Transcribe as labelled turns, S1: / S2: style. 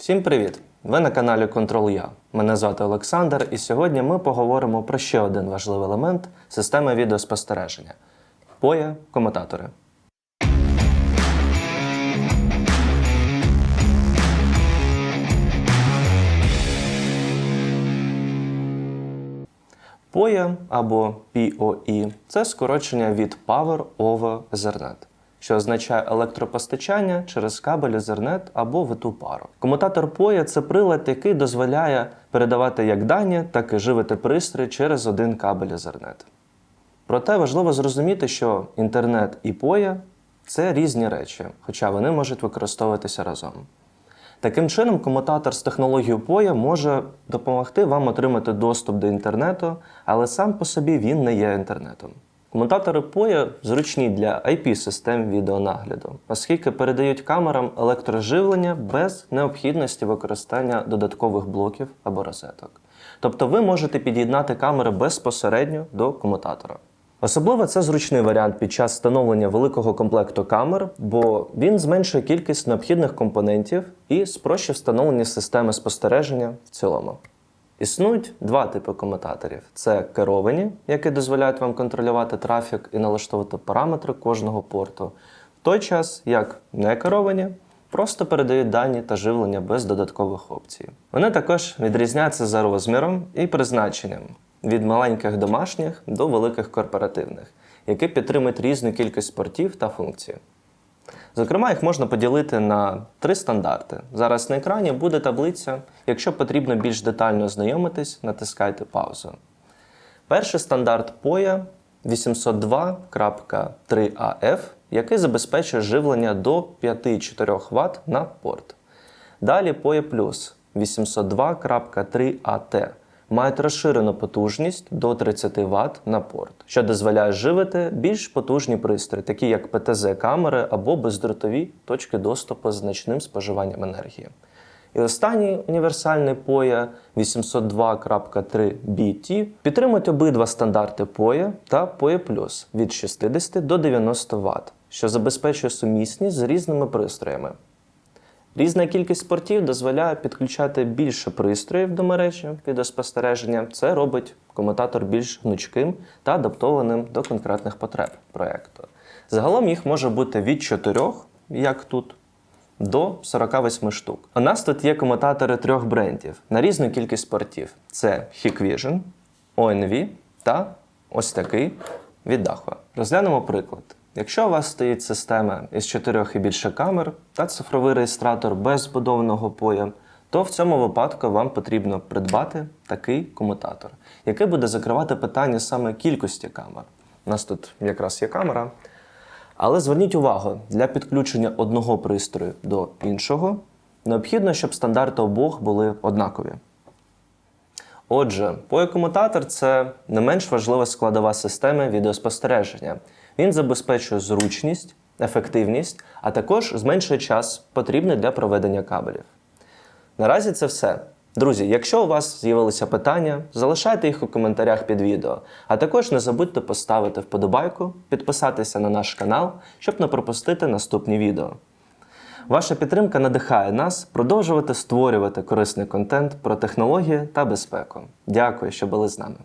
S1: Всім привіт! Ви на каналі Контрол Я. Мене звати Олександр, і сьогодні ми поговоримо про ще один важливий елемент системи відеоспостереження поє комутатори. POE або POE – це скорочення від Power over Ethernet, що означає електропостачання через кабель Ethernet або виту пару. Комутатор POE – це прилад, який дозволяє передавати як дані, так і живити пристрій через один кабель Ethernet. Проте важливо зрозуміти, що інтернет і POE – це різні речі, хоча вони можуть використовуватися разом. Таким чином, комутатор з технологією POE може допомогти вам отримати доступ до інтернету, але сам по собі він не є інтернетом. Комутатори POE зручні для IP-систем відеонагляду, оскільки передають камерам електроживлення без необхідності використання додаткових блоків або розеток. Тобто ви можете під'єднати камери безпосередньо до комутатора. Особливо це зручний варіант під час встановлення великого комплекту камер, бо він зменшує кількість необхідних компонентів і спрощує встановлення системи спостереження в цілому. Існують два типи комутаторів: це керовані, які дозволяють вам контролювати трафік і налаштовувати параметри кожного порту, в той час як не керовані просто передають дані та живлення без додаткових опцій. Вони також відрізняються за розміром і призначенням від маленьких домашніх до великих корпоративних, які підтримують різну кількість портів та функцій. Зокрема, їх можна поділити на три стандарти. Зараз на екрані буде таблиця. Якщо потрібно більш детально ознайомитись, натискайте паузу. Перший стандарт POE 802.3AF, який забезпечує живлення до 5,4 Вт на порт. Далі POE Plus 802.3AT мають розширену потужність до 30 Вт на порт, що дозволяє живити більш потужні пристрої, такі як ПТЗ-камери або бездротові точки доступу з значним споживанням енергії. І останній універсальний POE 802.3BT підтримують обидва стандарти POE та POE від 60 до 90 Вт, що забезпечує сумісність з різними пристроями. Різна кількість портів дозволяє підключати більше пристроїв до мережі відеоспостереження. Це робить комутатор більш гнучким та адаптованим до конкретних потреб проєкту. Загалом їх може бути від 4, як тут, до 48 штук. У нас тут є комутатори трьох брендів на різну кількість портів: це Hikvision, ONV та ось такий від Dahua. Розглянемо приклад. Якщо у вас стоїть система із чотирьох і більше камер та цифровий реєстратор без збудованого поя, то в цьому випадку вам потрібно придбати такий комутатор, який буде закривати питання саме кількості камер. У нас тут якраз є камера. Але зверніть увагу, для підключення одного пристрою до іншого необхідно, щоб стандарти обох були однакові. Отже, поекомутатор це не менш важлива складова системи відеоспостереження. Він забезпечує зручність, ефективність, а також зменшує час, потрібний для проведення кабелів. Наразі це все. Друзі, якщо у вас з'явилися питання, залишайте їх у коментарях під відео, а також не забудьте поставити вподобайку, підписатися на наш канал, щоб не пропустити наступні відео. Ваша підтримка надихає нас продовжувати створювати корисний контент про технології та безпеку. Дякую, що були з нами.